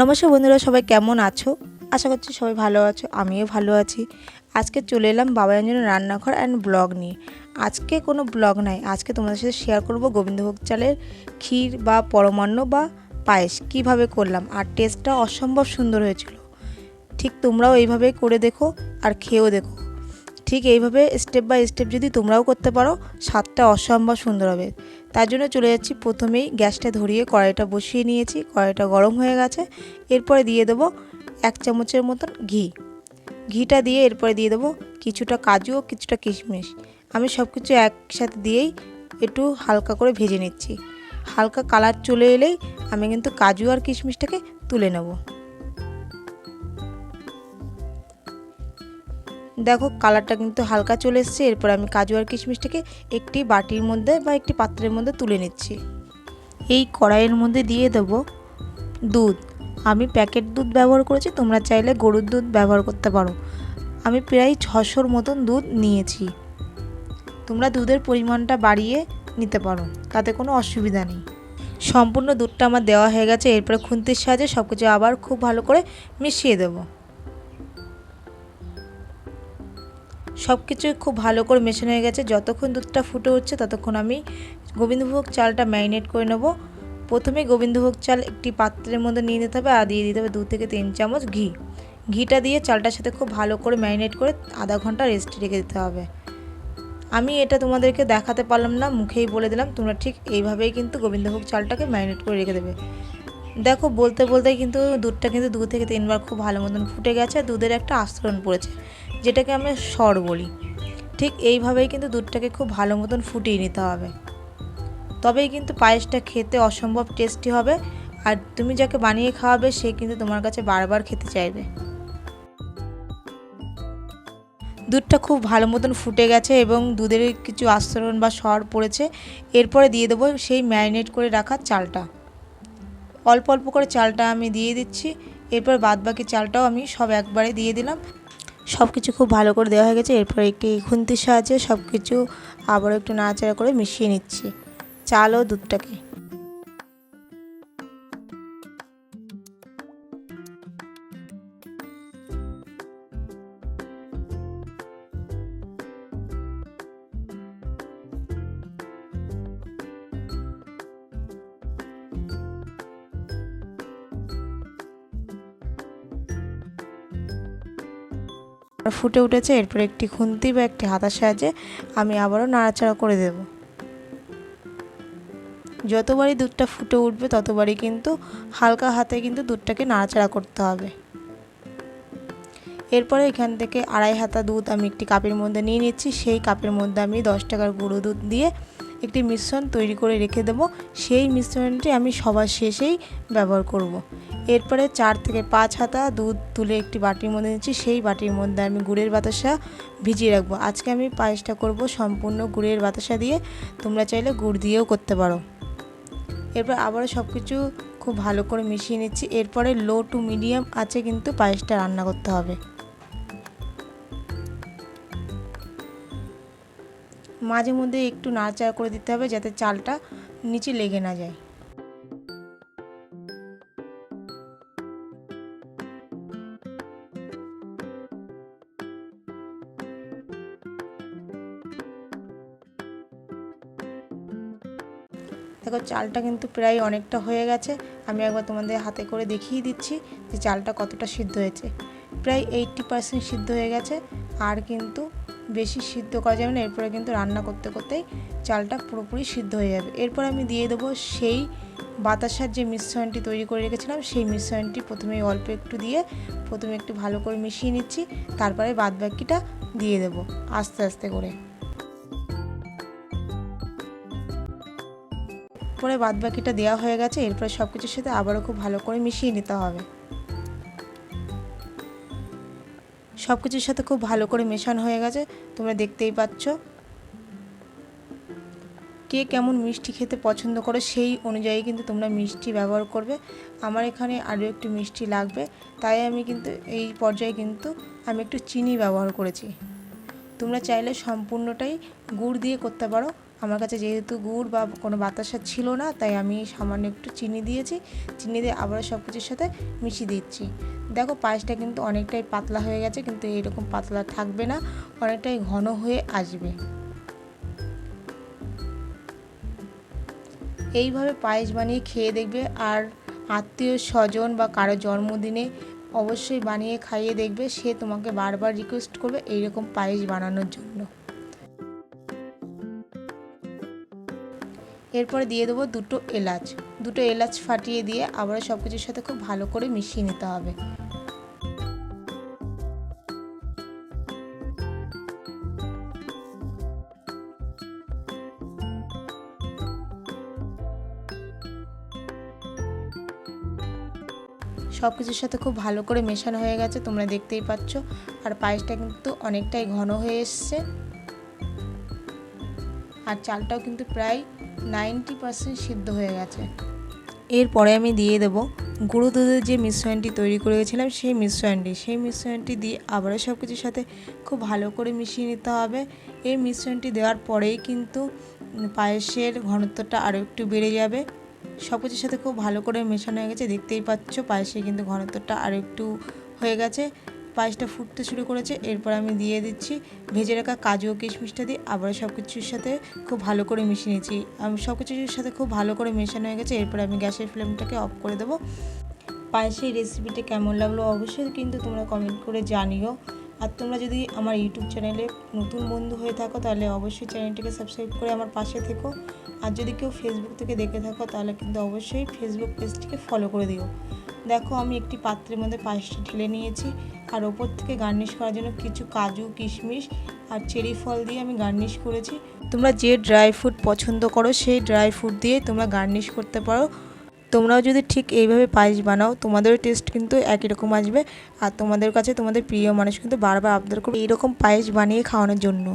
নমস্কার বন্ধুরা, সবাই কেমন আছো? আশা করছি সবাই ভালো আছো, আমিও ভালো আছি। আজকে চলে এলাম বাবায়ঞ্জনের রান্নাঘর অ্যান্ড ব্লগ নিয়ে। আজকে কোনো ব্লগ নাই, আজকে তোমাদের সাথে শেয়ার করব গোবিন্দভোগ চালের ক্ষীর বা পরমান্ন বা পায়েস। কীভাবে করলাম? আর টেস্টটা অসম্ভব সুন্দর হয়েছিল। ঠিক তোমরাও এইভাবে করে দেখো আর খেয়েও দেখো। ঠিক এইভাবে স্টেপ বাই স্টেপ যদি তোমরাও করতে পারো, স্বাদটা অসম্ভব সুন্দর হবে। তার জন্য চলে যাচ্ছি প্রথমেই গ্যাসটা ধরিয়ে কড়াইটা বসিয়ে নিয়েছি, কড়াইটা গরম হয়ে গেছে। এরপরে দিয়ে দেবো এক চামচের মতন ঘি। ঘিটা দিয়ে এরপরে দিয়ে দেবো কিছুটা কাজু ও কিছুটা কিশমিশ। আমি সব কিছু একসাথে দিয়েই একটু হালকা করে ভেজে নিচ্ছি। হালকা কালার চলে এলেই আমি কিন্তু কাজু আর কিশমিশটাকে তুলে নেব। দেখো কালারটা কিন্তু হালকা চলে এসছে। এরপর আমি কাজু আর কিশমিশটাকে একটি বাটির মধ্যে বা একটি পাত্রের মধ্যে তুলে নিচ্ছি। এই কড়াইয়ের মধ্যে দিয়ে দেব দুধ। আমি প্যাকেট দুধ ব্যবহার করেছি, তোমরা চাইলে গরুর দুধ ব্যবহার করতে পারো। আমি প্রায় ছশোর মতন দুধ নিয়েছি। তোমরা দুধের পরিমাণটা বাড়িয়ে নিতে পারো, তাতে কোনো অসুবিধা নেই। সম্পূর্ণ দুধটা আমার দেওয়া হয়ে গেছে, এরপরে খুন্তির সাহায্যে সব কিছু আবার খুব ভালো করে মিশিয়ে দেবো। সব কিছু খুব ভালো করে মেশানো হয়ে গেছে। যতক্ষণ দুধটা ফুটে উঠছে, ততক্ষণ আমি গোবিন্দভোগ চালটা ম্যারিনেট করে নেব। প্রথমে গোবিন্দভোগ চাল একটি পাত্রের মধ্যে নিয়ে নিতে হবে আর দিয়ে দিতে হবে দু থেকে তিন চামচ ঘি। ঘিটা দিয়ে চালটার সাথে খুব ভালো করে ম্যারিনেট করে আধা ঘণ্টা রেস্ট রেখে দিতে হবে। আমি এটা তোমাদেরকে দেখাতে পারলাম না, মুখেই বলে দিলাম, তোমরা ঠিক এইভাবেই কিন্তু গোবিন্দভোগ চালটাকে ম্যারিনেট করে রেখে দেবে। দেখো, বলতে বলতে কিন্তু দুধটা কিন্তু দু থেকে তিনবার খুব ভালো মতন ফুটে গেছে, দুধের একটা আস্তরণ পড়েছে। যেটাকে আমরা সর বলি। ঠিক এইভাবেই কিন্তু দুধটাকে খুব ভালো মতন ফুটিয়ে নিতে হবে। তবেই কিন্তু পায়েসটা খেতে অসম্ভব টেস্টি হবে আর তুমি যাকে বানিয়ে খাওয়াবে সে কিন্তু তোমার কাছে বারবার খেতে চাইবে। দুধটা খুব ভালো মতন ফুটে গেছে এবং দুধের কিছু আস্তরণ বা সর পড়েছে। এরপরে দিয়ে দেবো সেই ম্যারিনেট করে রাখা চালটা। অল্প অল্প করে চালটা আমি দিয়ে দিচ্ছি। এরপর বাদ বাকি চালটাও আমি সব একবারে দিয়ে দিলাম। সব কিছু খুব ভালো করে দেওয়া হয়ে গেছে। এরপর একটি খুন্তির সাহায্যে সব কিছু আবার একটু নাড়াচাড়া করে মিশিয়ে নিচ্ছি। চাল ও দুধটাকে। ফুটে উঠেছে, এরপর একটি খুন্তি বা একটি হাতার সাহায্যে আমি আবারও নাড়াচাড়া করে দেব। যতবারই দুধটা ফুটে উঠবে, ততবারই কিন্তু হালকা হাতে কিন্তু দুধটাকে নাড়াচাড়া করতে হবে। এরপরে এখান থেকে আড়াই হাতা দুধ আমি একটি কাপের মধ্যে নিয়ে নিচ্ছি। সেই কাপের মধ্যে আমি দশ টাকার গুঁড়ো দুধ দিয়ে একটি মিশ্রণ তৈরি করে রেখে দেবো। সেই মিশ্রণটি আমি সবার শেষেই ব্যবহার করব। এরপরে চার থেকে পাঁচ হাতা দুধ তুলে একটি বাটির মধ্যে নিচ্ছি। সেই বাটির মধ্যে আমি গুড়ের বাতাসা ভিজিয়ে রাখব। আজকে আমি পায়েসটা করব সম্পূর্ণ গুড়ের বাতাসা দিয়ে। তোমরা চাইলে গুড় দিয়েও করতে পারো। এরপর আবারও সব কিছু খুব ভালো করে মিশিয়ে নিচ্ছি। এরপরে লো টু মিডিয়াম আছে কিন্তু পায়েসটা রান্না করতে হবে। মাঝে মধ্যে একটু নাড়াচাড়া করে দিতে হবে যাতে চালটা নিচে লেগে না যায়। দেখো, চালটা কিন্তু প্রায় অনেকটা হয়ে গেছে। আমি একবার তোমাদের হাতে করে দেখিয়ে দিচ্ছি যে চালটা কতটা সিদ্ধ হয়েছে। প্রায় এইটটি পার্সেন্ট সিদ্ধ হয়ে গেছে। আর কিন্তু বেশি সিদ্ধ করা যাবে না, এরপরে কিন্তু রান্না করতে করতেই চালটা পুরোপুরি সিদ্ধ হয়ে যাবে। এরপর আমি দিয়ে দেবো সেই বাতাসার যে মিশ্রণটি তৈরি করে রেখেছিলাম, সেই মিশ্রণটি প্রথমে অল্প একটু দিয়ে প্রথমে একটু ভালো করে মিশিয়ে নিচ্ছি। তারপরে বাদবাকিটা দিয়ে দেবো আস্তে আস্তে করে। পরে বাদবাকিটা দেওয়া হয়ে গেছে, এরপরে সব কিছুর সাথে আবারও খুব ভালো করে মিশিয়ে নিতে হবে। সব কিছুর সাথে খুব ভালো করে মেশানো হয়ে গেছে, তোমরা দেখতেই পাচ্ছ। কে কেমন মিষ্টি খেতে পছন্দ করো সেই অনুযায়ী কিন্তু তোমরা মিষ্টি ব্যবহার করবে। আমার এখানে আরও একটু মিষ্টি লাগবে, তাই আমি কিন্তু এই পর্যায়ে কিন্তু আমি একটু চিনি ব্যবহার করেছি। তোমরা চাইলে সম্পূর্ণটাই গুড় দিয়ে করতে পারো আমার কাছে যেহেতু গুড় বা কোনো বাতাসা ছিল না, তাই আমি সামান্য একটু চিনি দিয়েছি। চিনি দিয়ে আবারও সব কিছুর সাথে মিশিয়ে দিচ্ছি। দেখো পায়েসটা কিন্তু অনেকটাই পাতলা হয়ে গেছে, কিন্তু এরকম পাতলা থাকবে না, অনেকটাই ঘন হয়ে আসবে। এইভাবে পায়েস বানিয়ে খেয়ে দেখবে, আর আত্মীয় স্বজন বা কারও জন্মদিনে অবশ্যই বানিয়ে খাইয়ে দেখবে, সে তোমাকে বারবার রিকোয়েস্ট করবে এইরকম পায়েস বানানোর জন্য। এরপরে দিয়ে দেবো দুটো এলাচ। দুটো এলাচ ফাটিয়ে দিয়ে আবার সব কিছুর সাথে খুব ভালো করে মিশিয়ে নিতে হবে। সব কিছুর সাথে খুব ভালো করে মেশানো হয়ে গেছে, তোমরা দেখতেই পাচ্ছ। আর পায়েসটা কিন্তু অনেকটাই ঘন হয়ে এসছে। আর চালটাও কিন্তু প্রায় নাইনটি পার্সেন্ট সিদ্ধ হয়ে গেছে। এরপরে আমি দিয়ে দেবো গুঁড়ো দুধের যে মিশ্রণটি তৈরি করে গেছিলাম, সেই মিশ্রণটি। সেই মিশ্রণটি দিয়ে আবারও সব কিছুর সাথে খুব ভালো করে মিশিয়ে নিতে হবে। এই মিশ্রণটি দেওয়ার পরেই কিন্তু পায়েসের ঘনত্বটা আরও একটু বেড়ে যাবে। সব কিছুর সাথে খুব ভালো করে মেশানো হয়ে গেছে। দেখতেই পাচ্ছ পায়েসে কিন্তু ঘনত্বটা আরও একটু হয়ে গেছে। পায়েসটা ফুটতে শুরু করেছে। এরপর আমি দিয়ে দিচ্ছি ভেজে রাখা কাজু কিশমিশটা দিয়ে আবার সব কিছুর সাথে খুব ভালো করে মিশিয়ে নিয়েছি আমি সব কিছুর সাথে খুব ভালো করে মেশানো হয়ে গেছে। এরপর আমি গ্যাসের ফ্লেমটাকে অফ করে দেবো। পায়েসের রেসিপিটা কেমন লাগল অবশ্যই কিন্তু তোমরা কমেন্ট করে জানিও। আর তোমরা যদি আমার ইউটিউব চ্যানেলে নতুন বন্ধু হয়ে থাকো, তাহলে অবশ্যই চ্যানেলটিকে সাবস্ক্রাইব করে আমার পাশে থেকো। আর যদি কেউ ফেসবুক থেকে দেখে থাকো, তাহলে কিন্তু অবশ্যই ফেসবুক পেজটিকে ফলো করে দিও। দেখো, আমি একটি পাত্রের মধ্যে পায়েসটা ঢেলে নিয়েছি। আর ওপর থেকে গার্নিশ করার জন্য কিছু কাজু, কিশমিশ আর চেরি ফল দিয়ে আমি গার্নিশ করেছি। তোমরা যে ড্রাই ফ্রুট পছন্দ করো, সেই ড্রাই ফ্রুট দিয়ে তোমরা গার্নিশ করতে পারো। তোমরাও যদি ঠিক এইভাবে পায়েস বানাও, তোমাদেরও টেস্ট কিন্তু একই রকম আসবে। আর তোমাদের কাছে তোমাদের প্রিয় মানুষ কিন্তু বারবার আবদার করবে, এইরকম পায়েস বানিয়ে খাওয়ানোর জন্য।